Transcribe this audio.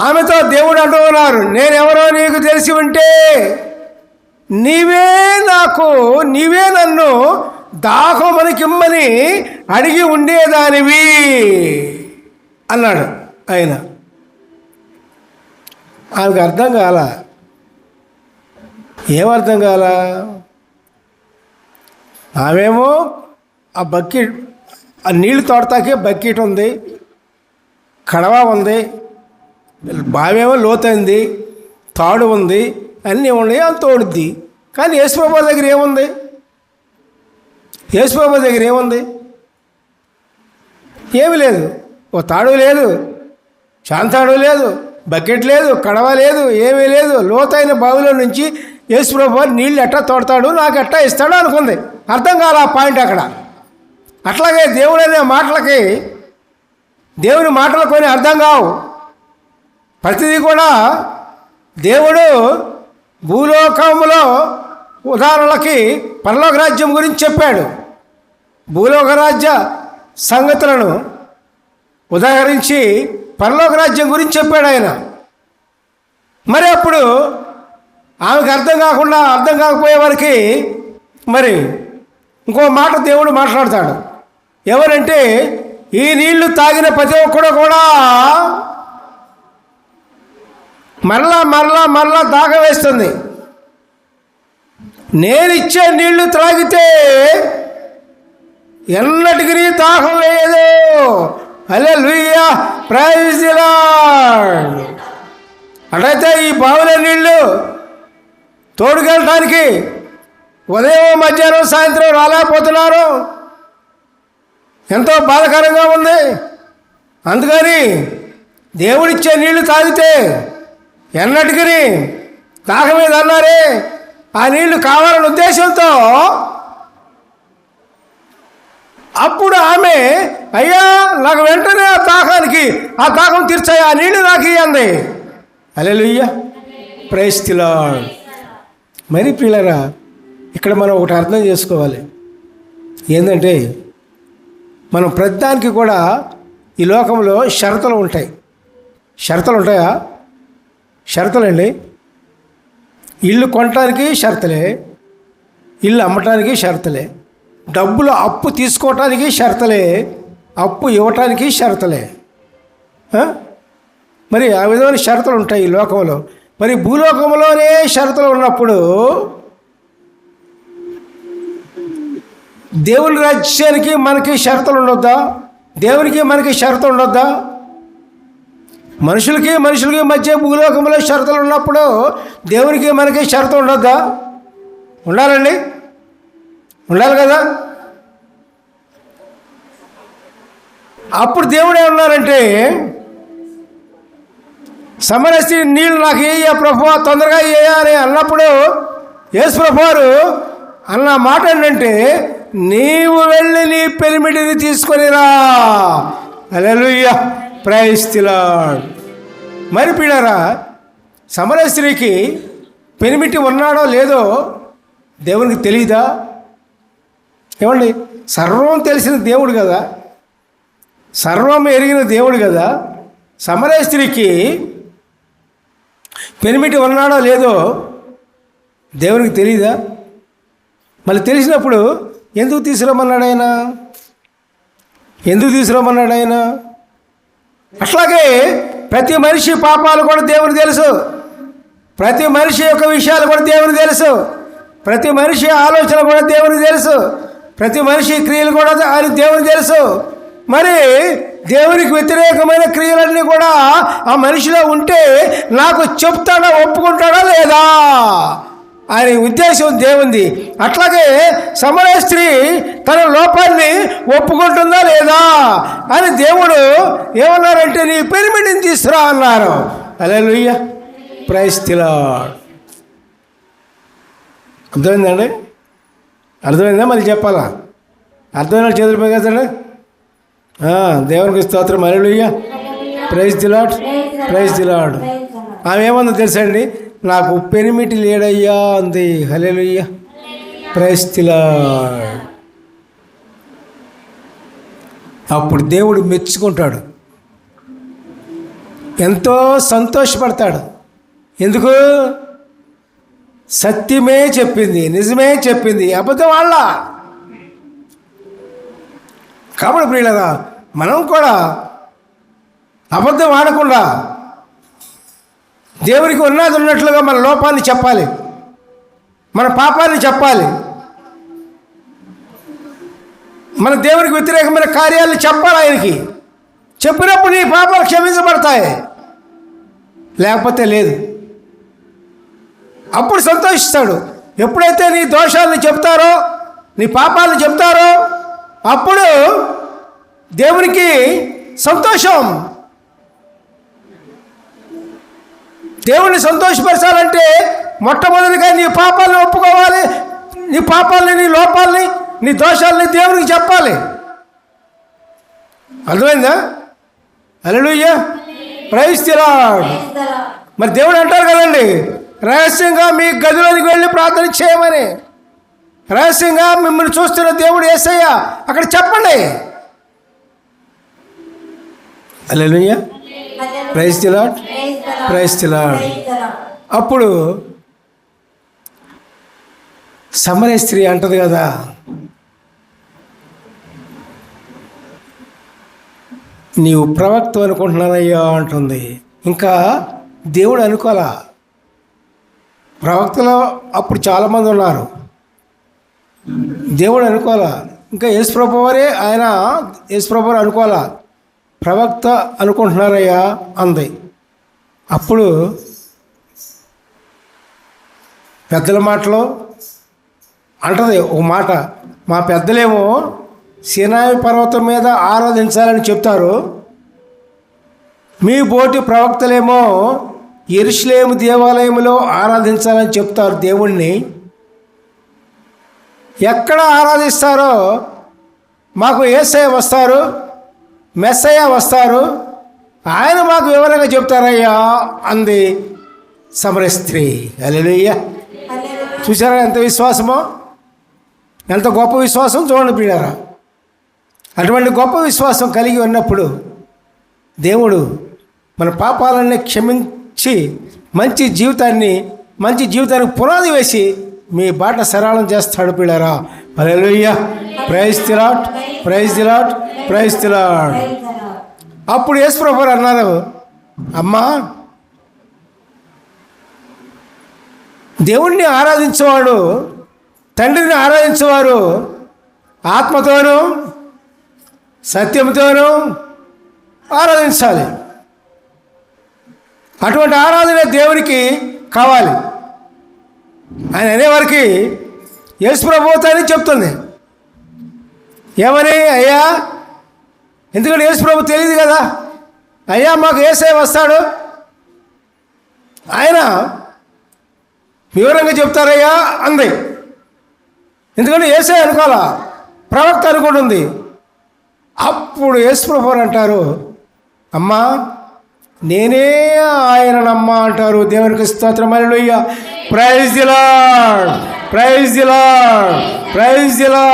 ఆమెతో దేవుడు అంటున్నారు నేనెవరో నీకు తెలిసి ఉంటే నీవే నాకు నీవే నన్ను దాహమనికిమ్మని అడిగి ఉండేదానివి అన్నాడు ఆయన. ఆమెకు అర్థం కాల? ఏమర్థం కాల? ఆమెమో ఆ బకెట్ ఆ నీళ్ళు తోడతాకే బకెట్ ఉంది కడవ ఉంది బావేమో లోతైంది తాడు ఉంది అన్నీ ఉన్నాయి అని తోడుద్ది కానీ యేసుబాబా దగ్గర ఏముంది? యేసుబాబా దగ్గర ఏముంది? ఏమి లేదు. ఓ తాడు లేదు శాంతాడు లేదు బకెట్ లేదు కడవ లేదు ఏమీ లేదు. లోతైన బావిలో నుంచి యేసుప్రభు నీళ్ళు ఎట్టా తోడతాడు? నాకు ఎట్టా ఇస్తాడు అనుకుంది. అర్థం కాదు ఆ పాయింట్ అక్కడ. అట్లాగే దేవుడనే మాటలకి దేవుని మాటలు కొన్ని అర్థం కావు. ప్రతిదీ కూడా దేవుడు భూలోకములో ఉదాహరణలకి పరలోక రాజ్యం గురించి చెప్పాడు. భూలోక రాజ్య సంగతులను ఉదాహరించి పరలోక రాజ్యం గురించి చెప్పాడు ఆయన. మరి అప్పుడు ఆమెకు అర్థం కాకుండా అర్థం కాకపోయే వారికి మరి ఇంకో మాట దేవుడు మాట్లాడతాడు. ఎవరంటే ఈ నీళ్ళు తాగిన ప్రతి ఒక్కడు కూడా మరలా మరలా మరలా దాగ వేస్తుంది. నేనిచ్చే నీళ్ళు త్రాగితే ఎన్నటికి దాహం లేదు అలే లుయ్యా ప్రైజ్ అటైతే ఈ బావుల నీళ్ళు తోడుకెళ్ళటానికి ఉదయం మధ్యాహ్నం సాయంత్రం రాలేకపోతున్నారు. ఎంతో బాధకరంగా ఉంది. అందుకని దేవుడిచ్చే నీళ్ళు తాగితే ఎన్నటికి దాహం మీద అన్నారే ఆ నీళ్ళు కావాలనే ఉద్దేశంతో అప్పుడు ఆమె అయ్యా నాకు వెంటనే ఆ దాహానికి ఆ దాహం తీర్చాయి ఆ నీళ్ళు నాకు ఇవ్వండి అలెలుయ్య ప్రైస్తిలా మరి పిల్లరా ఇక్కడ మనం ఒకటి అర్థం చేసుకోవాలి. ఏంటంటే మనం ప్రతిదానికి కూడా ఈ లోకంలో షరతులు ఉంటాయి. షరతులు ఉంటాయా? షరతులండి. ఇల్లు కొనటానికి షరతులే ఇల్లు అమ్మటానికి షరతులే డబ్బులు అప్పు తీసుకోవటానికి షరతులే అప్పు ఇవ్వటానికి షరతులే. మరి ఆ విధమైన షరతులు ఉంటాయి ఈ లోకంలో. మరి భూలోకంలోనే షరతులు ఉన్నప్పుడు దేవుని రాజ్యానికి మనకి షరతులు ఉండొద్దా? దేవునికి మనకి షరతు ఉండొద్దా? మనుషులకి మనుషులకి మధ్య భూలోకంలో షరతులు ఉన్నప్పుడు దేవునికి మనకి షరతు ఉండొద్దా? ఉండాలండి. ఉండాలి కదా? అప్పుడు దేవుడు ఏమన్నారంటే సమరస్తి నీళ్ళు నాకు ఏ ప్రభు తొందరగా ఏ అని అన్నప్పుడు యేసు ప్రభువారు అన్న మాట ఏంటంటే నీవు వెళ్ళి నీ పెరిమిటిని తీసుకొనిరా అలెలుయ్య ప్రైస్తిలాడ్ మరి పిల్లరా సమరస్త్రీకి పెనిమిటి ఉన్నాడో లేదో దేవునికి తెలియదా ఏమండి సర్వం తెలిసిన దేవుడు కదా? సర్వం ఎరిగిన దేవుడు కదా? సమరస్త్రీకి పెనిమిటి ఉన్నాడో లేదో దేవునికి తెలియదా మళ్ళీ తెలిసినప్పుడు ఎందుకు తీసుకురమ్మన్నాడు ఆయన? ఎందుకు తీసుకురమ్మన్నాడు ఆయన? అట్లాగే ప్రతి మనిషి పాపాలు కూడా దేవుని తెలుసు. ప్రతి మనిషి యొక్క విషయాలు కూడా దేవుని తెలుసు. ప్రతి మనిషి ఆలోచన కూడా దేవునికి తెలుసు. ప్రతి మనిషి క్రియలు కూడా ఆయన దేవుని తెలుసు. మరి దేవునికి వ్యతిరేకమైన క్రియలన్నీ కూడా ఆ మనిషిలో ఉంటే నాకు చెప్తాడా ఒప్పుకుంటాడా లేదా? ఆయన ఉద్దేశం దేవుంది. అట్లాగే సమర స్త్రీ తన లోపాన్ని ఒప్పుకుంటుందా లేదా అని దేవుడు ఏమన్నారంటే నీ పెరిమిటిని తీసుకురా అన్నారు. అలా లుయ్య ప్రైస్తిలా అర్థమైందండి అర్థమైందా మళ్ళీ చెప్పాలా? అర్థమైన చేతులు పైకెత్తండి. దేవునికి స్తోత్రం. అలెలుయ్య ప్రైజ్ దిలాడ్ ప్రైజ్ దిలాడ్ ఆమె ఏమన్నా తెలుసండి నాకు పెనిమిటి లేడయ్యా అంది. హలెలుయ్య ప్రైస్తిలా అప్పుడు దేవుడు మెచ్చుకుంటాడు. ఎంతో సంతోషపడతాడు. ఎందుకు? సత్యమే చెప్పింది నిజమే చెప్పింది అబద్ధం వాళ్ళ కాబట్టి ప్రియులరా మనం కూడా అబద్ధం ఆడకుండా దేవునికి ఉన్నది ఉన్నట్లుగా మన లోపాన్ని చెప్పాలి. మన పాపాన్ని చెప్పాలి. మన దేవునికి వ్యతిరేకమైన కార్యాలను చెప్పాలి ఆయనకి. చెప్పినప్పుడు నీ పాపాలు క్షమించబడతాయి. లేకపోతే లేదు. అప్పుడు సంతోషిస్తాడు. ఎప్పుడైతే నీ దోషాలను చెప్తారో నీ పాపాలను చెప్తారో అప్పుడు దేవునికి సంతోషం. దేవుణ్ణి సంతోషపరచాలంటే మొట్టమొదటిగా నీ పాపాలను ఒప్పుకోవాలి. నీ పాపాలని నీ లోపాలని నీ దోషాలని దేవునికి చెప్పాలి. అర్థమైందా? అలలుయ్యా ప్రైజ్ మరి దేవుడు అంటారు కదండి రహస్యంగా మీ గదిలోనికి వెళ్ళి ప్రార్థన చేయమని. రహస్యంగా మిమ్మల్ని చూస్తున్న దేవుడు ఏసయ్యా అక్కడ చెప్పండి. అలలుయ్యా ప్రైజ్ తిలాడ్ అప్పుడు సమర స్త్రీ అంటది కదా నీవు ప్రవక్త అనుకుంటున్నానయ్యా అంటుంది. ఇంకా దేవుడు అనుకోలా. ప్రవక్తలో అప్పుడు చాలామంది ఉన్నారు. దేవుడు అనుకోవాలా ఇంకా యేసుప్రభు వారే ఆయన యేసుప్రభు వారు అనుకోవాలా ప్రవక్త అనుకుంటున్నారయ్యా అంది. అప్పుడు పెద్దల మాటలో అంటది ఒక మాట మా పెద్దలేమో సినాయి పర్వతం మీద ఆరాధించాలని చెప్తారు. మీ బోటి ప్రవక్తలేమో ఎరుషులేము దేవాలయంలో ఆరాధించాలని చెప్తారు దేవుణ్ణి. ఎక్కడ ఆరాధిస్తారో మాకు ఏసయ్య వస్తారు మెస్సయ్య వస్తారు ఆయన మాకు వివరంగా చెప్తారయ్యా అంది సమర స్త్రీ. అలెలుయ్య చూసారా ఎంత విశ్వాసమో? ఎంత గొప్ప విశ్వాసం చూడండి పిల్లరా అటువంటి గొప్ప విశ్వాసం కలిగి ఉన్నప్పుడు దేవుడు మన పాపాలన్నీ క్షమించి మంచి జీవితాన్ని మంచి జీవితానికి పునాది వేసి మీ బాట సరళం చేస్తాడు పిల్లరా hallelujah praise the Lord praise the Lord praise the Lord అప్పుడు యేసుప్రభు అన్నారు అమ్మా దేవుణ్ణి ఆరాధించేవాడు తండ్రిని ఆరాధించేవారు ఆత్మతోనూ సత్యంతోనూ ఆరాధించాలి. అటువంటి ఆరాధన దేవునికి కావాలి. ఆయన అనేవారికి యేసు ప్రభుత్వాన్ని చెప్తుంది. ఏమని? అయ్యా ఎందుకంటే యేసు ప్రభు తెలియదు కదా? అయ్యా మాకు ఏసే వస్తాడు. ఆయన వివరంగా చెప్తారయ్యా అంది. ఎందుకంటే ఏసే అనుకోవాలా? ప్రవక్త అనుకుంటుంది అప్పుడు యేసుప్రభు అంటారు అమ్మా నేనే ఆయననమ్మా అంటారు. దేవునికి స్తోత్రమైన praise the Lord praise the Lord praise the Lord